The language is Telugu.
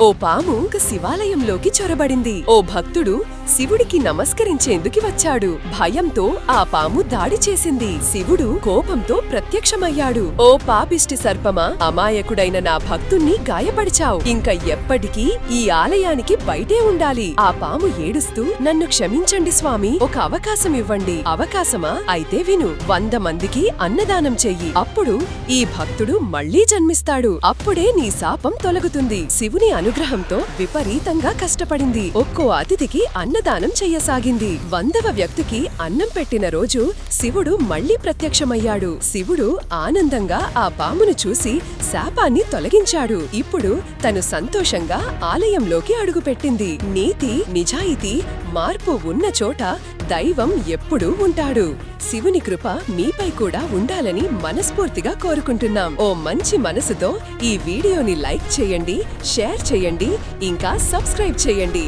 ఓ పాము ఒక శివాలయంలోకి చొరబడింది. ఓ భక్తుడు శివుడికి నమస్కరించేందుకు వచ్చాడు. భయంతో ఆ పాము దాడి చేసింది. శివుడు కోపంతో ప్రత్యక్షమయ్యాడు. ఓ పాపిష్టి సర్పమా అమాయకుడైన నా భక్తుణ్ణి గాయపడిచావు ఇంకా ఎప్పటికీ ఈ ఆలయానికి బయటే ఉండాలి. ఆ పాము ఏడుస్తూ నన్ను క్షమించండి స్వామి ఒక అవకాశం ఇవ్వండి. అవకాశమా? అయితే విను వంద మందికి అన్నదానం చెయ్యి. అప్పుడు ఈ భక్తుడు మళ్ళీ జన్మిస్తాడు. అప్పుడే నీ శాపం తొలగుతుంది. శివుని అనుగ్రహంతో విపరీతంగా కష్టపడింది. ఒక్కో అతిథికి అన్నదానం చెయ్యసాగింది. వందవ వ్యక్తికి అన్నం పెట్టిన రోజు శివుడు మళ్ళీ ప్రత్యక్షమయ్యాడు. శివుడు ఆనందంగా ఆ పామును చూసి శాపాన్ని తొలగించాడు. ఇప్పుడు తను సంతోషంగా ఆలయంలోకి అడుగుపెట్టింది. నీతి నిజాయితీ మార్పు ఉన్న చోట దైవం ఎప్పుడూ ఉంటాడు. శివుని కృప మీపై కూడా ఉండాలని మనస్ఫూర్తిగా కోరుకుంటున్నాం. ఓ మంచి మనసుతో ఈ వీడియోని లైక్ చేయండి షేర్ చేయండి ఇంకా సబ్స్క్రైబ్ చేయండి.